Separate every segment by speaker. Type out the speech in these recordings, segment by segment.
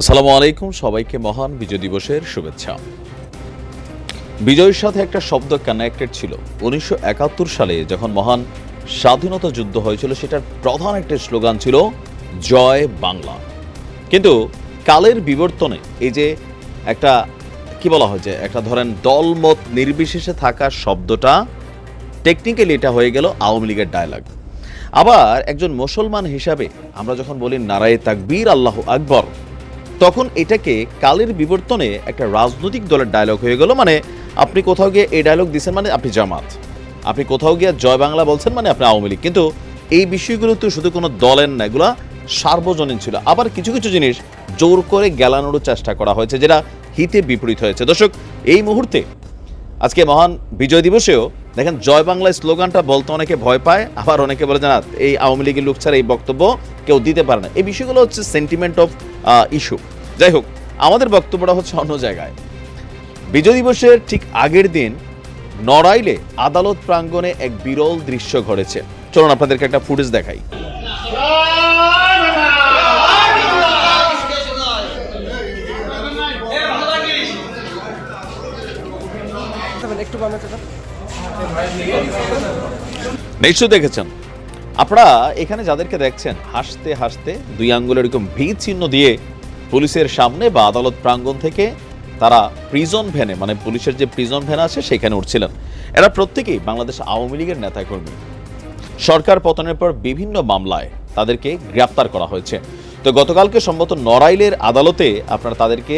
Speaker 1: আসসালামু আলাইকুম, সবাইকে মহান বিজয় দিবসের শুভেচ্ছা। বিজয়ের সাথে একটা শব্দ কানেক্টেড ছিল। উনিশশো একাত্তর সালে যখন মহান স্বাধীনতা যুদ্ধ হয়েছিল, সেটার প্রধান একটা স্লোগান ছিল, জয় বাংলা। কিন্তু কালের বিবর্তনে এই যে একটা, কি বলা হয় যে, একটা ধরেন দলমত নির্বিশেষে থাকা শব্দটা টেকনিক্যালি এটা হয়ে গেল আওয়ামী লীগের ডায়লগ আবার একজন মুসলমান হিসাবে আমরা যখন বলি নারায়ে তাকবীর, আল্লাহ আকবর তখন এটাকে কালের বিবর্তনে একটা রাজনৈতিক দলের ডায়লগ হয়ে গেল মানে আপনি কোথাও গিয়ে এই ডায়লগ দিচ্ছেন মানে আপনি জামাত। আপনি কোথাও গিয়ে জয় বাংলা বলছেন মানে আপনি আওয়ামী লীগ। কিন্তু এই বিষয়গুলো তো শুধু কোনো দলের না, এগুলা সার্বজনীন ছিল। আবার কিছু কিছু জিনিস জোর করে গেলানোর চেষ্টা করা হয়েছে, যেটা হিতে বিপরীত হয়েছে। দর্শক, এই মুহূর্তে আজকে মহান বিজয় দিবসেও দেখেন জয় বাংলা স্লোগানটা বলতে অনেকে ভয় পায়, আবার অনেকে বলে জানা এই আওয়ামী লীগের লোক ছাড়া এই বক্তব্য কেউ দিতে পারে না। এই বিষয়গুলো হচ্ছে সেন্টিমেন্ট অফ ইস্যু যাই হোক আমাদের বক্তব্যটা হচ্ছে অন্য জায়গায়। বিজয় দিবসের ঠিক আগের দিন নড়াইলে আদালত প্রাঙ্গণে এক বিরল দৃশ্য ঘটেছে। চলুন আপনাদেরকে একটা ফুটেজ দেখাই। নিশ্চয় দেখেছেন। আপনারা এখানে যাদেরকে দেখছেন, হাসতে হাসতে দুই আঙ্গুলের এরকম ভি চিহ্ন দিয়ে পুলিশের সামনে বা আদালত প্রাঙ্গণ থেকে তারা প্রিজন ভ্যানে মানে পুলিশের যে প্রিজন ভ্যান আছে, সেখানে উঠছিলেন। এরা প্রত্যেকেই বাংলাদেশ আওয়ামী লীগের নেতাকর্মী। সরকার পতনের পর বিভিন্ন মামলায় তাদেরকে গ্রেপ্তার করা হয়েছে। তো গতকালকে সম্ভবত নড়াইলের আদালতে আপনার তাদেরকে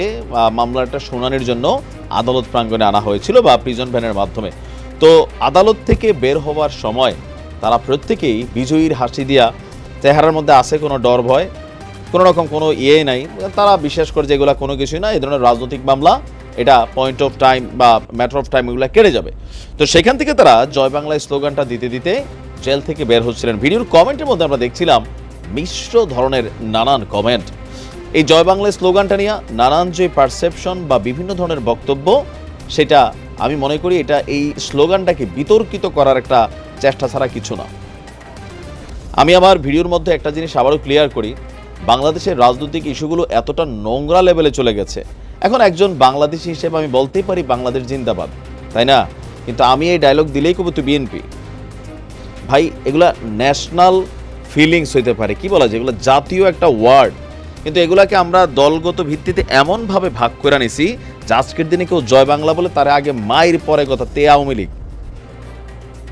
Speaker 1: মামলাটা শুনানির জন্য আদালত প্রাঙ্গণে আনা হয়েছিল বা প্রিজন ভ্যানের মাধ্যমে। তো আদালত থেকে বের হওয়ার সময় তারা প্রত্যেকেই বিজয়ীর হাসি দিয়া, চেহারার মধ্যে আছে কোনো ডর ভয় কোনো রকম কোনো ইয়ে নাই। তারা বিশ্বাস করে যেগুলো কোনো কিছুই না, এই ধরনের রাজনৈতিক মামলা, এটা পয়েন্ট অফ টাইম বা ম্যাটার অফ টাইম এগুলো কেড়ে যাবে। তো সেখান থেকে তারা জয় বাংলা স্লোগানটা দিতে দিতে জেল থেকে বের হচ্ছিলেন। ভিডিওর কমেন্টের মধ্যে আমরা দেখছিলাম, মিশ্র ধরনের নানান কমেন্ট এই জয় বাংলা স্লোগানটা নিয়ে নানান যে পারসেপশন বা বিভিন্ন ধরনের বক্তব্য, সেটা আমি মনে করি এটা এই স্লোগানটাকে বিতর্কিত করার একটা চেষ্টা ছাড়া কিছু না। আমি আমার ভিডিওর মধ্যে একটা জিনিস আবারও ক্লিয়ার করি বাংলাদেশের রাজনৈতিক ইস্যুগুলো এতটা নোংরা লেভেলে চলে গেছে। এখন একজন বাংলাদেশি হিসেবে আমি বলতেই পারি বাংলাদেশ জিন্দাবাদ। তাই না? কিন্তু আমি এই ডায়লগ দিলেই কবু তুই বিএনপি ভাই, এগুলা ন্যাশনাল ফিলিংস হইতে পারে। কি বলা যায়? এগুলো জাতীয় একটা ওয়ার্ড কিন্তু এগুলাকে আমরা দলগত ভিত্তিতে এমনভাবে ভাগ করে নিছি যে আজকের দিনে কেউ জয় বাংলা বলে তার আগে মায়ের পরে কথা, তে আওয়ামী লীগ।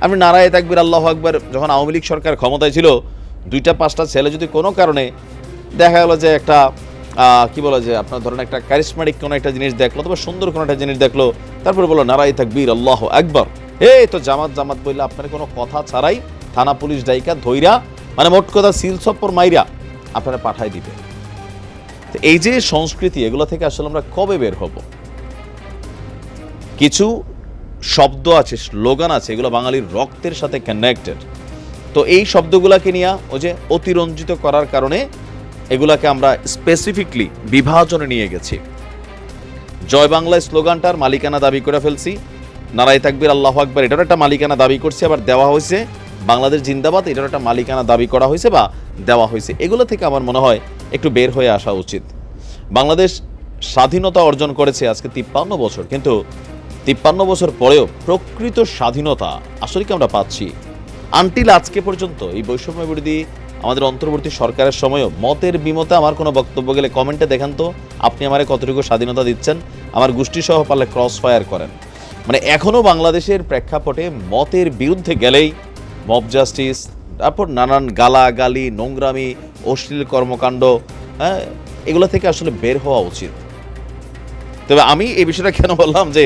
Speaker 1: আপনি নারায় তাকবির, আল্লাহ আকবর, যখন আওয়ামী লীগ সরকার ক্ষমতায় ছিল, দুইটা পাঁচটা ছেলে যদি কোনো কারণে দেখা গেলো যে একটা কি বলা যায় আপনার ধরেন একটা ক্যারিসমেটিক কোনো একটা জিনিস দেখল, অথবা সুন্দর কোনো একটা জিনিস দেখল, তারপরে বলল, নারাই তাকবীর, আল্লাহ একবার এই তো জামাত জামাত বললে, আপনার কোনো কথা ছাড়াই থানা পুলিশ ডাইকা ধইরা মানে মোট কথা সিল সপ্পর মাইরা আপনারা পাঠাই দিবে। এই যে সংস্কৃতি, এগুলো থেকে আসলে আমরা কবে বের হব? কিছু শব্দ আছে, স্লোগান আছে, এগুলো বাঙালির রক্তের সাথে কানেক্টেড তো এই শব্দগুলোকে নিয়ে ওই যে অতিরঞ্জিত করার কারণে এগুলাকে আমরা স্পেসিফিকলি বিভাজনে নিয়ে গেছি। জয় বাংলা স্লোগানটার মালিকানা দাবি করে ফেলছি। নারায় তাকবির, আল্লাহ আকবর এটার একটা মালিকানা দাবি করছে, আবার দেওয়া হয়েছে। বাংলাদেশ জিন্দাবাদ এটার একটা মালিকানা দাবি করা হয়েছে বা দেওয়া হয়েছে। এগুলো থেকে আমার মনে হয় একটু বের হয়ে আসা উচিত। বাংলাদেশ স্বাধীনতা অর্জন করেছে আজকে তিপ্পান্ন বছর, কিন্তু তিপ্পান্ন বছর পরেও প্রকৃত স্বাধীনতা আসলে কি আমরা পাচ্ছি? আনটিল আজকে পর্যন্ত এই বৈষম্য বিরোধী আমাদের অন্তর্বর্তী সরকারের সময়ও মতের বিমতে আমার কোনো বক্তব্য গেলে কমেন্টে দেখান তো। আপনি আমারে কতটুকু স্বাধীনতা দিচ্ছেন? আমার গোষ্ঠী সহ পারলে ক্রস ফায়ার করেন। মানে এখনও বাংলাদেশের প্রেক্ষাপটে মতের বিরুদ্ধে গেলেই মব জাস্টিস তারপর নানান গালা গালি নোংরামি, অশ্লীল কর্মকাণ্ড হ্যাঁ এগুলো থেকে আসলে বের হওয়া উচিত। তবে আমি এই বিষয়টা কেন বললাম যে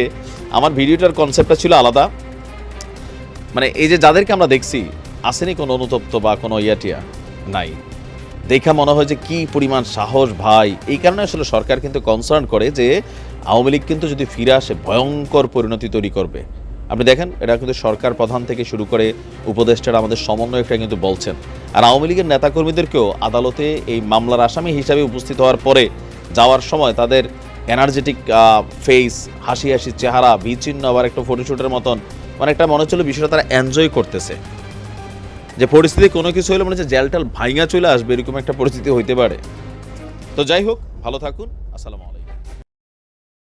Speaker 1: আমার ভিডিওটার কনসেপ্টটা ছিল আলাদা। মানে এই যে যাদেরকে আমরা দেখছি, আসেনি কোনো অনুতপ্ত বা কোনো ইয়াটিয়া। নাই। দেখা মনে হয় যে কি পরিমাণ সাহস ভাই। এই কারণে আসলে সরকার কিন্তু কনসার্ন করে যে আওয়ামী লীগ কিন্তু যদি ফিরে আসে, ভয়ঙ্কর পরিণতি তৈরি করবে। আপনি দেখেন, এটা কিন্তু সরকার প্রধান থেকে শুরু করে উপদেষ্টারা আমাদের সমন্বয়করা কিন্তু বলছেন। আর আওয়ামী লীগের নেতাকর্মীদেরকেও আদালতে এই মামলার আসামি হিসাবে উপস্থিত হওয়ার পরে যাওয়ার সময় তাদের এনার্জেটিক ফেস হাসি হাসি চেহারা, বিচ্ছিন্ন আবার একটা ফটোশ্যুটের মতন মানে একটা মনে হচ্ছিল বিষয়টা তারা এনজয় করতেছে। যে পরিস্থিতি কোনো কিছু হলে মনে হচ্ছে জেলটাল ভাইঙা চলে আসবে, এরকম একটা পরিস্থিতি হইতে পারে। তো যাই হোক, ভালো থাকুন, আসসালামু আলাইকুম।